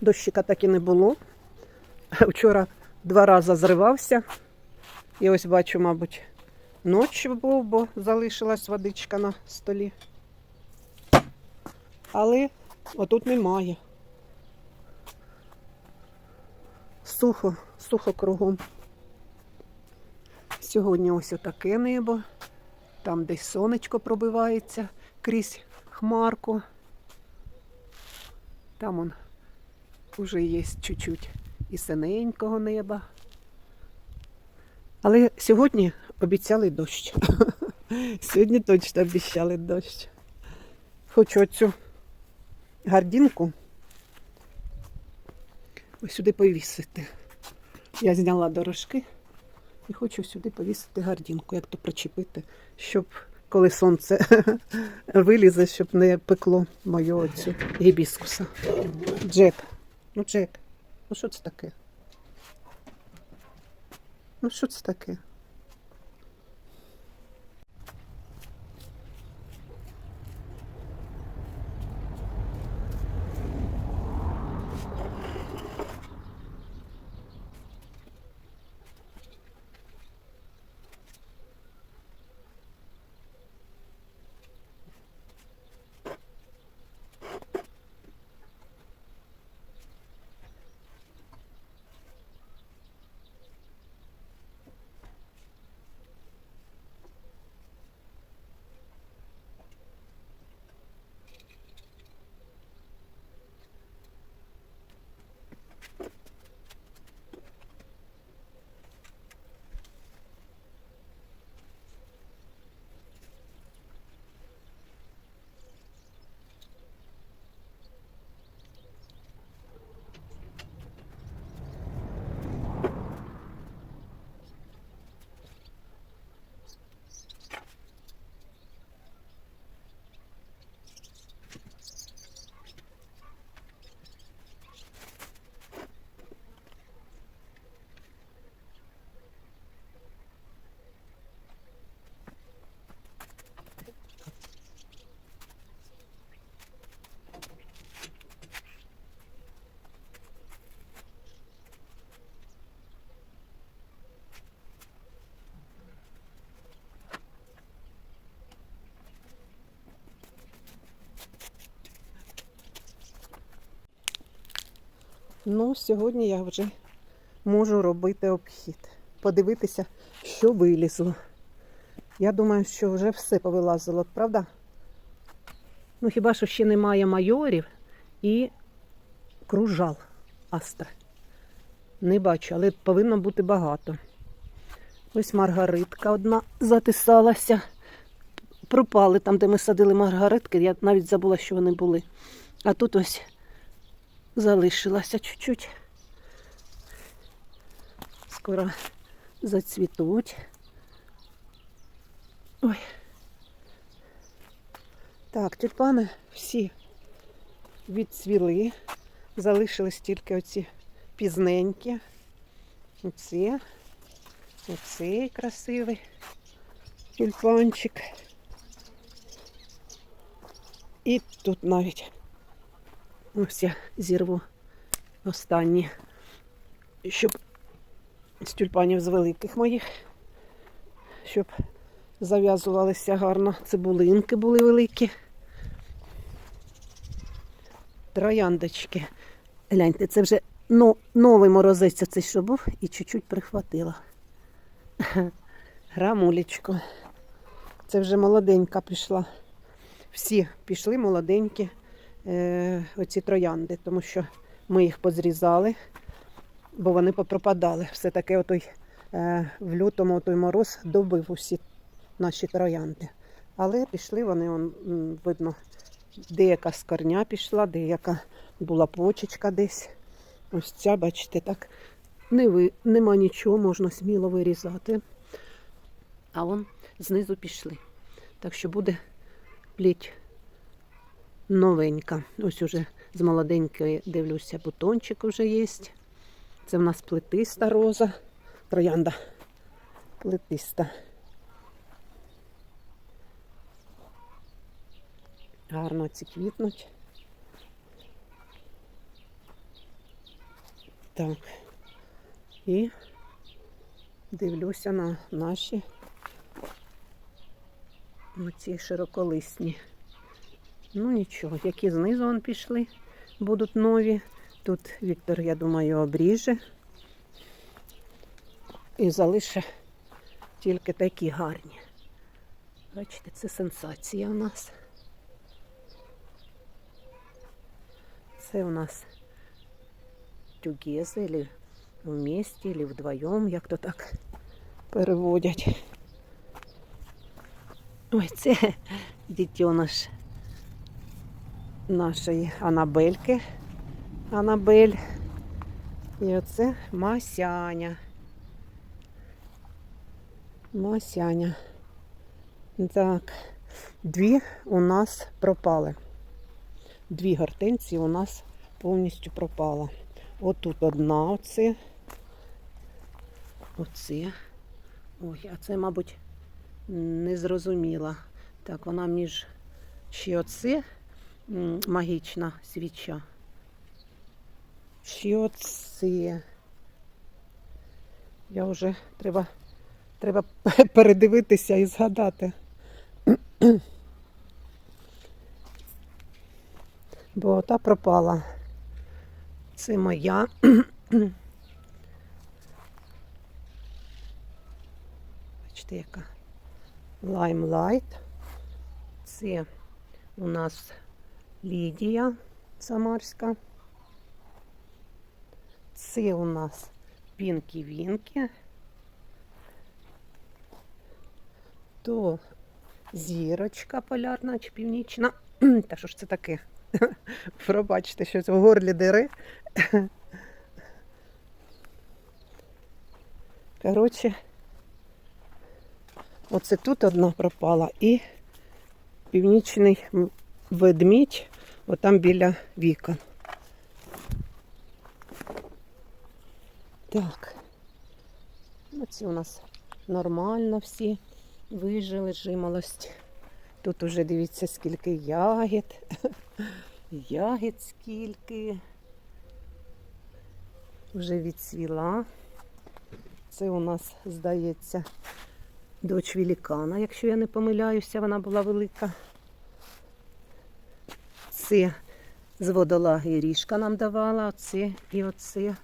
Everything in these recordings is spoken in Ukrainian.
Дощика так і не було. Вчора два рази зривався. І ось бачу, мабуть, ночі був, бо залишилась водичка на столі. Але отут немає. Сухо, сухо кругом. Сьогодні ось отаке небо. Там десь сонечко пробивається крізь хмарку. Там он уже є чуть-чуть і синенького неба. Але сьогодні обіцяли дощ. Сьогодні точно обіцяли дощ. Хочу оцю гардінку ось сюди повісити. Я зняла дорожки і хочу сюди повісити гардінку, як то причепити, щоб коли сонце вилізе, щоб не пекло мою оцю гібіскуса. Джек, ну Джек, ну що це таке? Ну що це таке? Ну, сьогодні я вже можу робити обхід. Подивитися, що вилізло. Я думаю, що вже все повилазило, правда? Ну, хіба що ще немає майорів і кружал астра. Не бачу, але повинно бути багато. Ось маргаритка одна затисалася. Пропали там, де ми садили маргаритки. Я навіть забула, що вони були. А тут ось залишилася чуть-чуть. Скоро зацвітуть. Ой. Так, тюльпани всі відцвіли. Залишились тільки оці пізненькі. Оці. Оцей красивий тюльпанчик. І тут навіть ось я зірву останні, щоб з тюльпанів з великих моїх, щоб зав'язувалися гарно. Цибулинки були великі. Трояндочки. Гляньте, це вже но, новий морозець цей, що був, і чуть-чуть прихватила. Грамулечку. Це вже молоденька пішла. Всі пішли молоденькі е, оці троянди, тому що ми їх позрізали, бо вони попропадали. Все таки отой, е, в лютому той мороз добив усі наші троянди. Але пішли вони, он, видно, деяка з корня пішла, деяка була почечка десь. Ось ця, бачите, так не ви, нема нічого, можна сміло вирізати. А вон знизу пішли. Так що буде пліть новенька. Ось уже з молоденької дивлюся, бутончик вже є. Це в нас плетиста роза. Троянда. Плетиста. Гарно ці квітнуть. Так. І дивлюся на наші оці широколисні. Ну нічого, які знизу он пішли, будуть нові. Тут Віктор, я думаю, обріже. І залише тільки такі гарні. Бачите, це сенсація у нас. Це у нас тюгези, или вместе, или вдвоєм, як то так переводять. Ой, це дитьоныш нашої Анабельки. Анабель. І оце Масяня. Масяня. Так, дві у нас пропали. Дві гортензії у нас повністю пропала. Отут одна оце. Оце. Ой, а це, мабуть, не зрозуміла. Так, вона між чи оце магічна свіча. Чи оце. Я вже треба, треба передивитися і згадати. Бо та пропала. Це моя. Бачите, яка лаймлайт. Це у нас Лідія Самарська. Це у нас Пінкі Вінкі. То зірочка полярна чи північна. Та що ж це таке? Пробачте, щось в горлі дири. Коротше, оце тут одна пропала і північний ведмідь, отам біля вікон. Так. Оці у нас нормально всі вижили жимолость. Тут уже дивіться, скільки ягід. Ягід скільки. Вже відцвіла. Це у нас, здається, дочь великана, якщо я не помиляюся, вона була велика. Це з водолаги ріжка нам давала, оце і оце.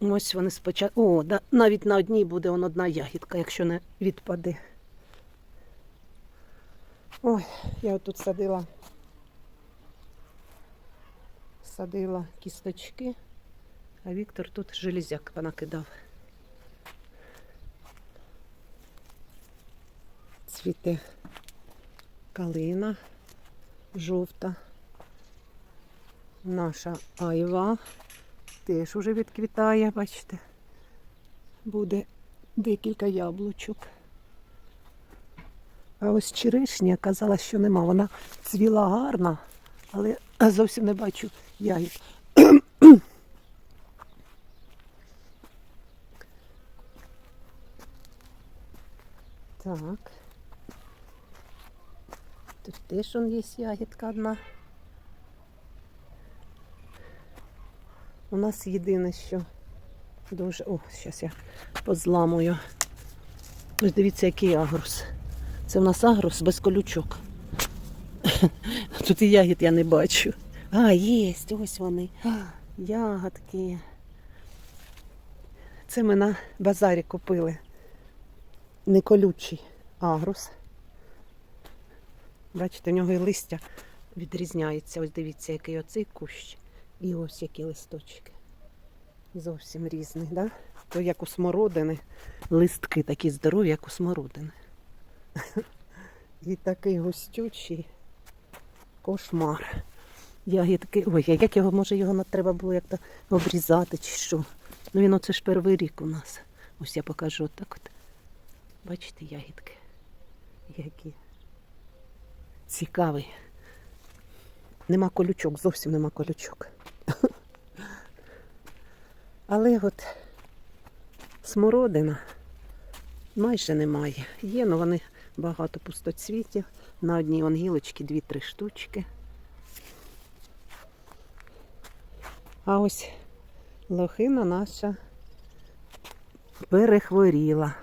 Ось вони спочатку. О, да, навіть на одній буде он одна ягідка, якщо не відпаде. Ой, я тут садила. Садила кісточки, а Віктор тут железяк понакидав. Цвіте калина жовта. Наша айва теж уже відквітає, бачите. Буде декілька яблучок. А ось черешня казала, що нема. Вона цвіла гарна, але зовсім не бачу ягід. Так. Тут теж є ягідка одна. У нас єдине, що дуже... О, зараз я позламую. Ось дивіться, який агрус. Це в нас агрус без колючок. Тут і ягід я не бачу. А, є, ось вони. Ягодки. Це ми на базарі купили. Не колючий агрус. Бачите, в нього і листя відрізняється. Ось дивіться, який оцей кущ. І ось які листочки. Зовсім різний, да? То як у смородини. Листки такі здорові, як у смородини. І такий густючий кошмар. Ягідки. Ой, як його, може, його треба було як-то обрізати чи що. Ну він оце ж перший рік у нас. Ось я покажу отак от. Бачите, ягідки. Які. Цікавий. Нема колючок, зовсім нема колючок. Але от смородина майже немає. Є, але вони багато пустоцвітів. На одній гілочці дві-три штучки. А ось Лохина наша перехворіла.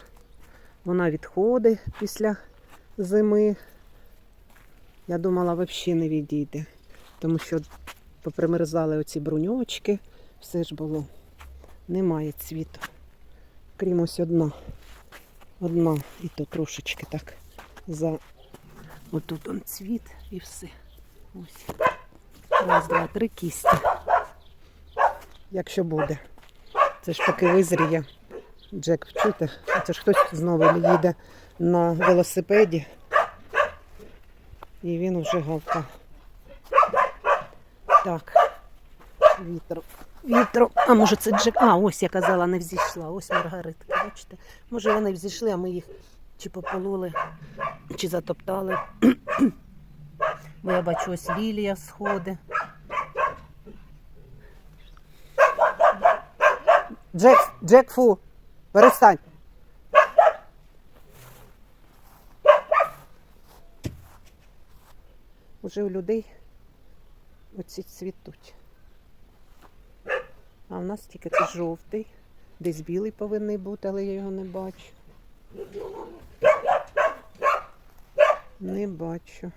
Вона відходить після зими. Я думала, взагалі не відійде, тому що попримерзали оці бруньочки, все ж було. Немає цвіту. Крім ось одна. Одна, і то трошечки так за отут он цвіт і все. Ось. Раз, два, три кісті. Якщо буде. Це ж поки визріє. Джек, чуєте? Це ж хтось знову їде на велосипеді. І він вже гавкав. Так. Вітер. Вітер. А може це Джек. А, ось я казала, не взійшла. Ось маргаритки. Бачите? Може вони взійшли, а ми їх чи попололи, чи затоптали. Бо я бачу, ось лілія сходи. Джек, Джек, фу, перестань. Уже у людей оці цвітуть. А в нас тільки це жовтий. Десь білий повинний бути, але я його не бачу. Не бачу.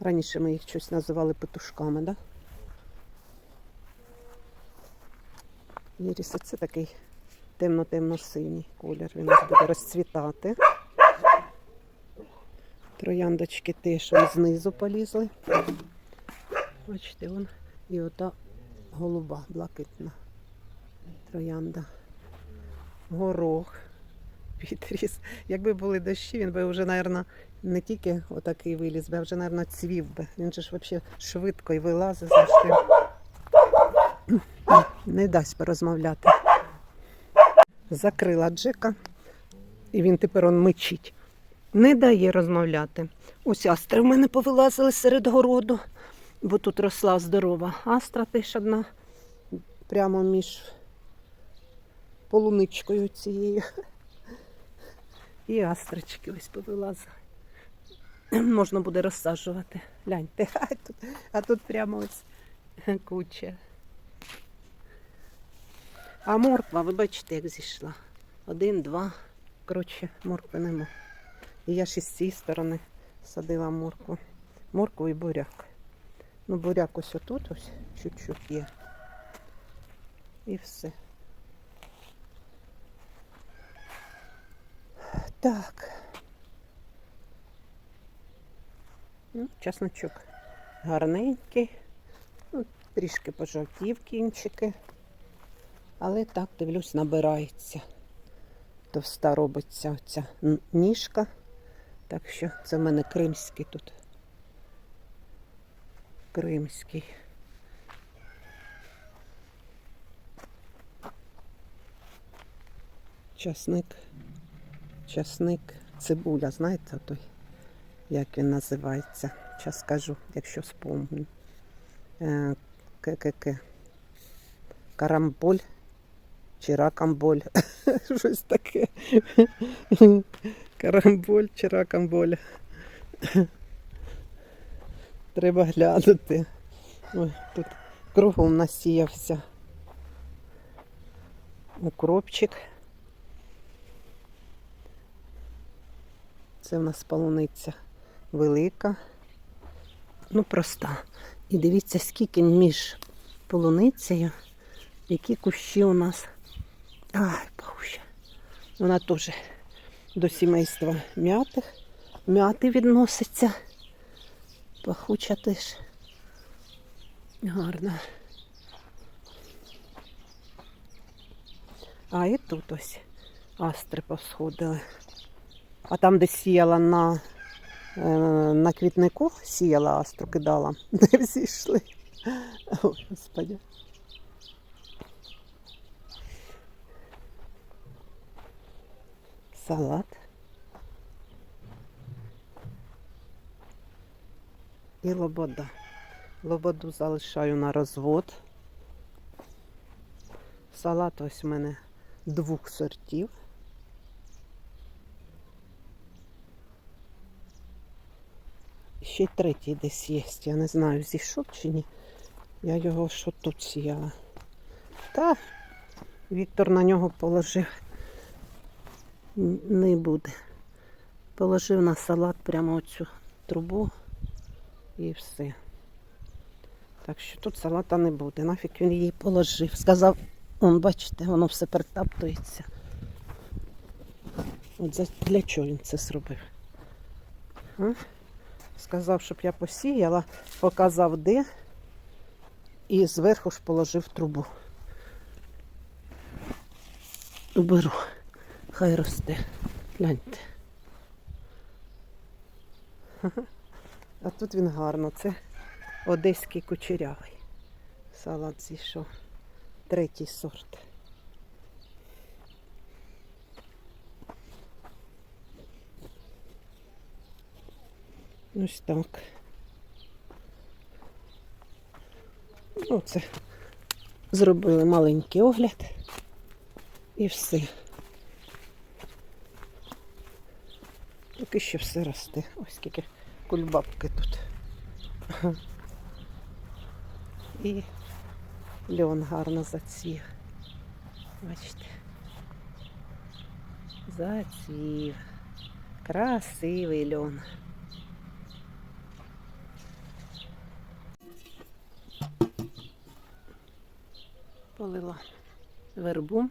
Раніше ми їх щось називали петушками, так? Да? Іріс, це такий темно-темно-синій колір. Він нас буде розцвітати. Трояндочки теж знизу полізли. Бачите, вон і ота голуба блакитна. Троянда. Горох підріс. Якби були дощі, він би вже, мабуть, не тільки отакий виліз, би, а вже, мабуть, цвів би. Він же ж взагалі швидко і вилазить завжди. Не дасть порозмовляти. Закрила Джека, і він тепер он мичить. Не дає розмовляти. Ось астри в мене повилазили серед городу, бо тут росла здорова астра теж одна, прямо між полуничкою цією. І астрочки ось повилазили. Можна буде розсаджувати. Гляньте, а тут, а тут прямо ось куча. А морква, ви бачите, як зійшла. Один, два. Коротше, моркви нема. І я ще з цієї сторони садила моркву. Моркву і буряк. Ну, буряк ось отут ось чуть-чуть є. І все. Так. Ну, часничок гарненький. Ну, трішки пожовтів кінчики. Але так, дивлюсь, набирається. Товста робиться оця ніжка. Так що це в мене кримський тут. Кримський. Часник. Часник. Цибуля, знаєте той? Як він називається? Зараз скажу, якщо спомню. Е, Ке-ке-ке. Карамболь чи ракамболь. Щось таке. Карамболь чи ракамболь. Треба глянути. Ой, тут кругом насіявся. Укропчик. Це в нас полуниця велика. Ну, проста. І дивіться, скільки між полуницею, які кущі у нас. Ай, пахуща. Вона теж до сімейства м'ятих. М'яти відноситься. Пахуча теж. Гарна. А і тут ось астри посходили. А там, де сіяла на, е, на квітнику, сіяла астру, кидала, не взійшли. О, Господи. Салат. І лобода. Лободу залишаю на розвод. Салат ось у мене двох сортів. ще третій десь є. Я не знаю, зійшов чи ні. Я його що тут сіяла. Та Віктор на нього положив. Не буде. Положив на салат прямо оцю трубу і все. Так що тут салата не буде. Нафіг він її положив. Сказав, он, бачите, воно все перетаптується. От для чого він це зробив? А? Сказав, щоб я посіяла, показав де і зверху ж положив трубу. Уберу, хай росте. Гляньте. А тут він гарно. Це одеський кучерявий. Салат зійшов. Третій сорт. Ось так. Ну, це зробили маленький огляд і все. Поки що все росте. Ось скільки кульбабки тут. І льон гарно зацвів. Бачите. Зацвів. Красивий льон. Полила вербу.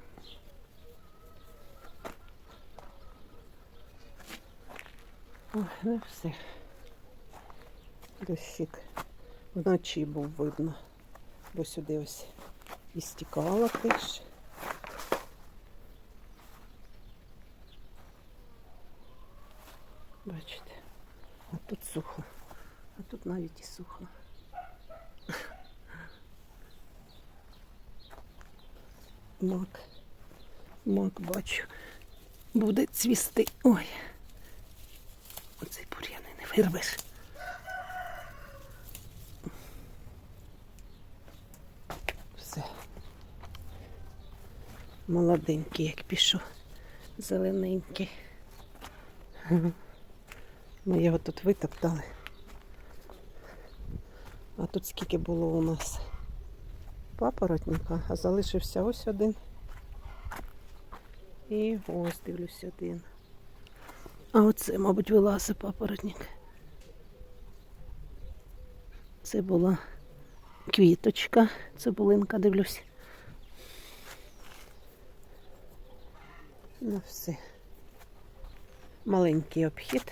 Ой, ну все. Дощик вночі був видно, бо сюди ось і стікала теж. Бачите, а тут сухо, а тут навіть і сухо. Мак, мак бачу, буде цвісти. Ой, не. Все. Молоденький, як пішов. Зелененький. Ми його тут витоптали. А тут скільки було у нас папоротника, а залишився ось один. І ось дивлюсь один. А оце, мабуть, вилазить папоротник. Це була квіточка, цибулинка, дивлюсь. Ну все. Маленький обхід.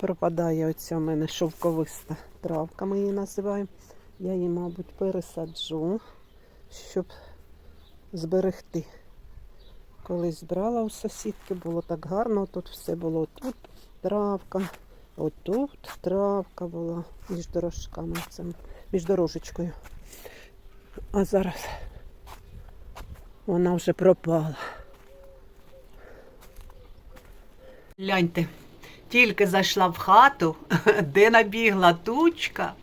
Пропадає оця у мене шовковиста травка, ми її називаємо. Я її, мабуть, пересаджу, щоб зберегти. Колись збирала у сусідки, було так гарно, тут все було тут травка, отут травка була між дорожками, цим, між дорожечкою. А зараз вона вже пропала. Гляньте, тільки зайшла в хату, де набігла тучка,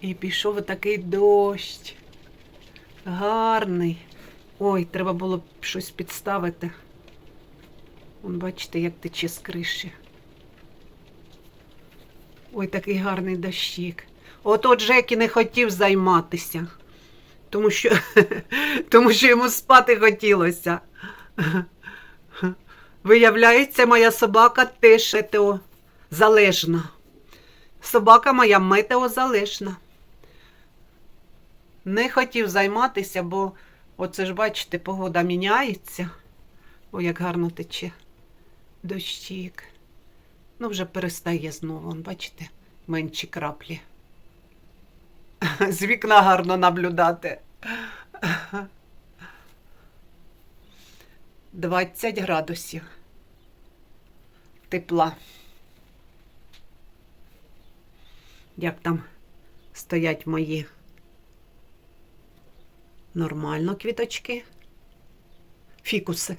і пішов такий дощ. Гарний. Ой, треба було б щось підставити. Вон, бачите, як тече з криші. Ой, такий гарний дощик. От от Жекі не хотів займатися, тому що, тому що йому спати хотілося. Виявляється, моя собака теж метеозалежна. Собака моя метеозалежна. Не хотів займатися, бо оце ж, бачите, погода міняється. О, як гарно тече дощик. Ну, вже перестає знову, бачите, менші краплі. З вікна гарно наблюдати. 20 градусів тепла. Як там стоять мої нормально квіточки, фікуси.